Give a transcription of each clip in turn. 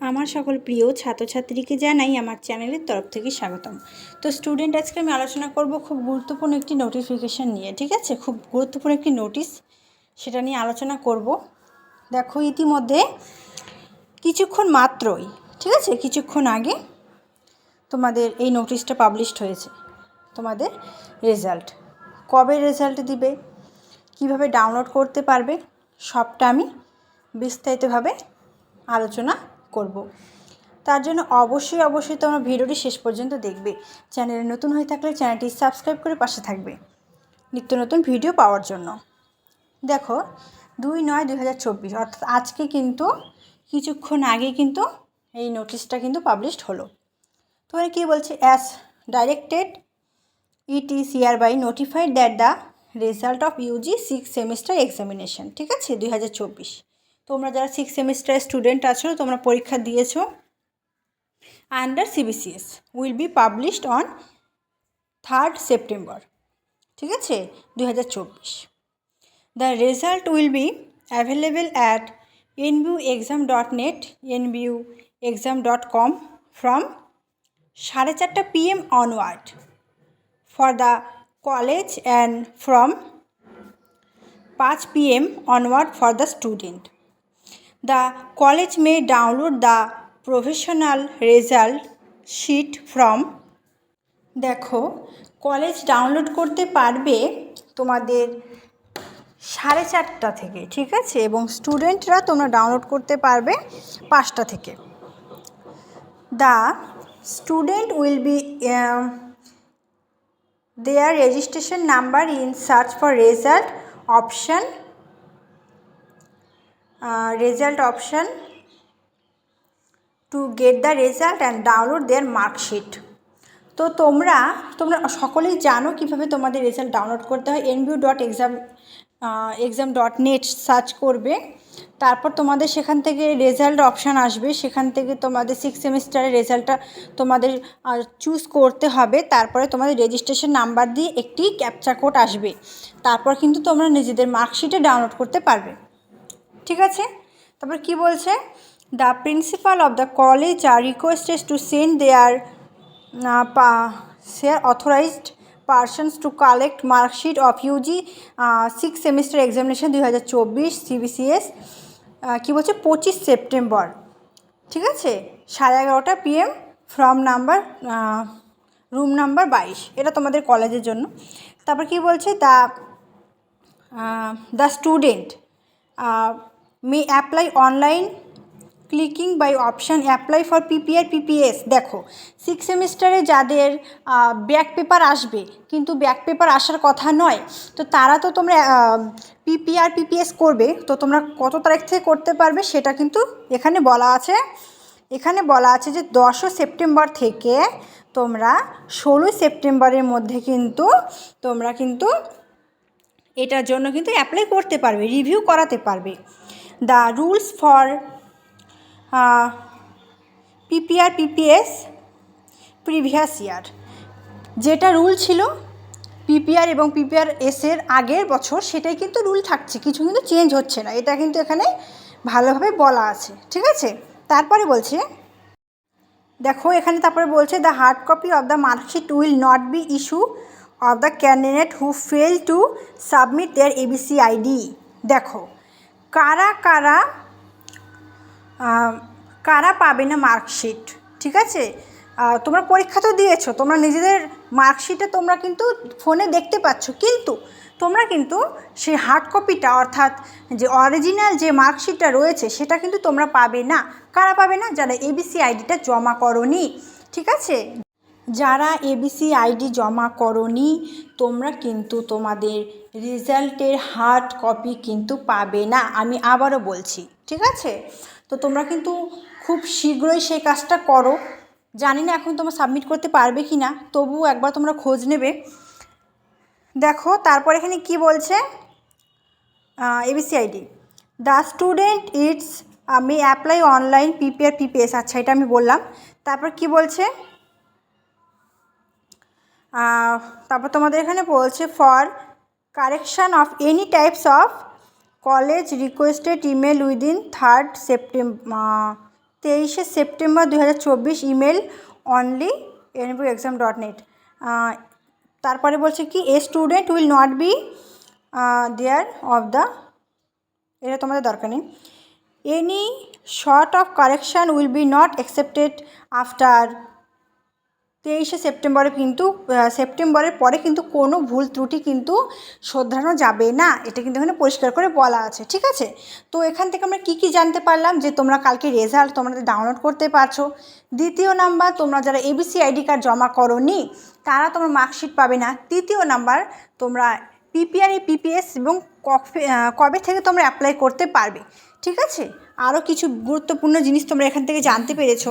আমার সকল প্রিয় ছাত্রছাত্রীকে জানাই আমার চ্যানেলের তরফ থেকে স্বাগতম। তো স্টুডেন্ট আজকে আমি আলোচনা করব খুব গুরুত্বপূর্ণ একটি নোটিফিকেশান নিয়ে, ঠিক আছে? খুব গুরুত্বপূর্ণ একটি নোটিশ সেটা নিয়ে আলোচনা করব। দেখো, ইতিমধ্যে কিছুক্ষণ মাত্রই, ঠিক আছে? কিছুক্ষণ আগে তোমাদের এই নোটিশটা পাবলিশড হয়েছে, তোমাদের রেজাল্ট কবে রেজাল্ট দিবে, কীভাবে ডাউনলোড করতে পারবে, সবটা আমি বিস্তারিতভাবে আলোচনা করব। তার জন্য অবশ্যই অবশ্যই তোমরা ভিডিওটি শেষ পর্যন্ত দেখবে। চ্যানেলে নতুন হয়ে থাকলে চ্যানেলটি সাবস্ক্রাইব করে পাশে থাকবে। নিত্য নতুন ভিডিও পাওয়ার জন্য। দেখো, দুই নয় দুই হাজার চব্বিশ, অর্থাৎ আজকে কিন্তু, কিছুক্ষণ আগে কিন্তু এই নোটিশটা কিন্তু পাবলিশড হলো। তোমার কী বলছে? As directed it is here by notified that the result of UG six semester examination ঠিক আছে? দুই হাজার চব্বিশ। তোমরা যারা সিক্স সেমিস্টারের স্টুডেন্ট আছো, তোমরা পরীক্ষা দিয়েছ। Under CBCS will be published on third September ঠিক আছে? দু হাজার চব্বিশ। The result will be available at NBU exam dot net NBU exam dot com from সাড়ে চারটা PM onward for the college and from 5 pm onward for the student. The college may download the professional result sheet from. দেখো, college download করতে পারবে তোমাদের সাড়ে চারটা থেকে, ঠিক আছে? এবং স্টুডেন্টরা তোমরা ডাউনলোড করতে পারবে পাঁচটা থেকে। The student will be their registration number in search for result option option to get the result and download their mark sheet তো তোমরা তোমরা সকলেই জানো কীভাবে তোমাদের রেজাল্ট ডাউনলোড করতে হয়। NBU dot exam exam dot net search করবে। তারপর তোমাদের সেখান থেকে রেজাল্ট অপশান আসবে। সেখান থেকে তোমাদের সিক্স সেমিস্টারের রেজাল্টটা তোমাদের চুজ করতে হবে। তারপরে তোমাদের রেজিস্ট্রেশন নাম্বার দিয়ে একটি ক্যাপচা কোড আসবে। তারপর কিন্তু তোমরা নিজেদের মার্কশিটে ডাউনলোড করতে পারবে। ঠিক আছে? তারপর কি বলছে? The principal of the college are requested to send their share authorized persons to collect marksheet of UG six semester examination দুই হাজার চব্বিশ সিবিসিএস কী বলছে? পঁচিশ সেপ্টেম্বর। ঠিক আছে? সাড়ে এগারোটা PM from number room number বাইশ। এটা তোমাদের কলেজের জন্য। তারপর কি বলছে? The the student may apply online clicking by option apply for PPR PPS. দেখো সিক্স সেমিস্টারে যাদের ব্যাক পেপার আসবে, কিন্তু ব্যাক পেপার আসার কথা নয়, তো তারা তো তোমরা পিপিআর, পিপিএস করবে, তো তোমরা কত তারিখ থেকে করতে পারবে সেটা কিন্তু এখানে বলা আছে। এখানে বলা আছে যে দশই সেপ্টেম্বর থেকে তোমরা ষোলোই সেপ্টেম্বরের মধ্যে কিন্তু তোমরা কিন্তু এটার জন্য কিন্তু অ্যাপ্লাই করতে পারবে, রিভিউ করাতে পারবে। The rules for PPR PPS previous year যেটা রুল ছিল পিপিআর এবং পিপিআর এসের আগের বছর, সেটাই কিন্তু রুল থাকছে। কিছু কিন্তু চেঞ্জ হচ্ছে না। এটা কিন্তু এখানে ভালোভাবে বলা আছে। ঠিক আছে? তারপরে বলছে, দেখো এখানে তারপরে বলছে the hard copy of the marksheet will not be issue of the candidate who fail to submit their ABC ID দেখো কারা কারা কারা পাবে না মার্কশিট? ঠিক আছে? তোমরা পরীক্ষা তো দিয়েছ, তোমরা নিজেদের মার্কশিটে তোমরা কিন্তু ফোনে দেখতে পাচ্ছ। কিন্তু তোমরা কিন্তু সেই হার্ড কপিটা অর্থাৎ যে অরিজিনাল যে মার্কশিটটা রয়েছে, সেটা কিন্তু তোমরা পাবে না। কারা পাবে না? যারা এবিসি আইডিটা জমা করনি। ঠিক আছে? যারা এবিসি আইডি জমা করনি, তোমরা কিন্তু তোমাদের রেজাল্টের হার্ড কপি কিন্তু পাবে না। আমি আবারও বলছি, ঠিক আছে? তো তোমরা কিন্তু খুব শীঘ্রই সেই কাজটা করো। জানি না এখন তোমরা সাবমিট করতে পারবে কি না, তবুও একবার তোমরা খোঁজ নেবে। দেখো, তারপর এখানে কি বলছে? ABC ID the student its আমি অ্যাপ্লাই অনলাইন পিপিআর পিপিএস আচ্ছা এটা আমি বললাম। তারপর কি বলছে? তারপর তোমাদের এখানে বলছে for correction of any types of college requested email within third September তেইশে সেপ্টেম্বর দু হাজার চব্বিশ email only NBU exam dot net তারপরে বলছে কি a student will not be there of the এটা তোমাদের দরকার নেই। Any short of correction will be not accepted after তেইশে সেপ্টেম্বরে কিন্তু সেপ্টেম্বরের পরে কিন্তু কোনো ভুল ত্রুটি কিন্তু শোধরানো যাবে না। এটা কিন্তু এখানে পরিষ্কার করে বলা আছে, ঠিক আছে? তো এখান থেকে আমরা কী কী জানতে পারলাম? যে তোমরা কালকে রেজাল্ট তোমাদের ডাউনলোড করতে পারছ। দ্বিতীয় নাম্বার, তোমরা যারা এবিসি আইডি কার্ড জমা করোনি, তারা তোমার মার্কশিট পাবে না। তৃতীয় নাম্বার, তোমরা পিপিআরই পিপিএস এবং কবে থেকে তোমরা অ্যাপ্লাই করতে পারবে, ঠিক আছে? আরও কিছু গুরুত্বপূর্ণ জিনিস তোমরা এখান থেকে জানতে পেরেছ।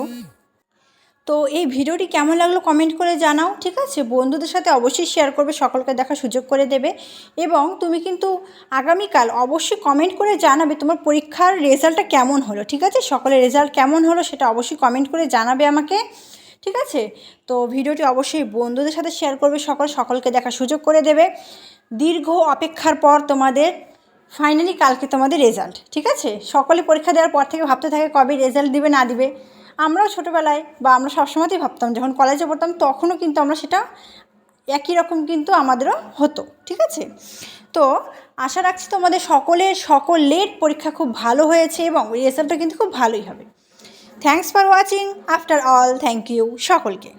তো এই ভিডিওটি কেমন লাগল কমেন্ট করে জানাও, ঠিক আছে? বন্ধুদের সাথে অবশ্যই শেয়ার করবে, সকলকে দেখার সুযোগ করে দেবে। এবং তুমি কিন্তু আগামীকাল অবশ্যই কমেন্ট করে জানাবে তোমার পরীক্ষার রেজাল্টটা কেমন হলো, ঠিক আছে? সকলের রেজাল্ট কেমন হলো সেটা অবশ্যই কমেন্ট করে জানাবে আমাকে, ঠিক আছে? তো ভিডিওটি অবশ্যই বন্ধুদের সাথে শেয়ার করবে, সকল, সকলকে দেখার সুযোগ করে দেবে। দীর্ঘ অপেক্ষার পর তোমাদের ফাইনালি কালকে তোমাদের রেজাল্ট ঠিক আছে? সকলে পরীক্ষা দেওয়ার পর থেকে ভাবতে থাকে কবে রেজাল্ট দিবে, না দিবে। আমরাও ছোটোবেলায় বা আমরা সবসময়তেই ভাবতাম, যখন কলেজে পড়তাম তখনও কিন্তু আমরা সেটা একই রকম কিন্তু আমাদেরও হতো, ঠিক আছে? তো আশা রাখছি তোমাদের সকলের সকলের পরীক্ষা খুব ভালো হয়েছে এবং রেজাল্টটা কিন্তু খুব ভালোই হবে। Thanks for watching after all thank you সকলকে।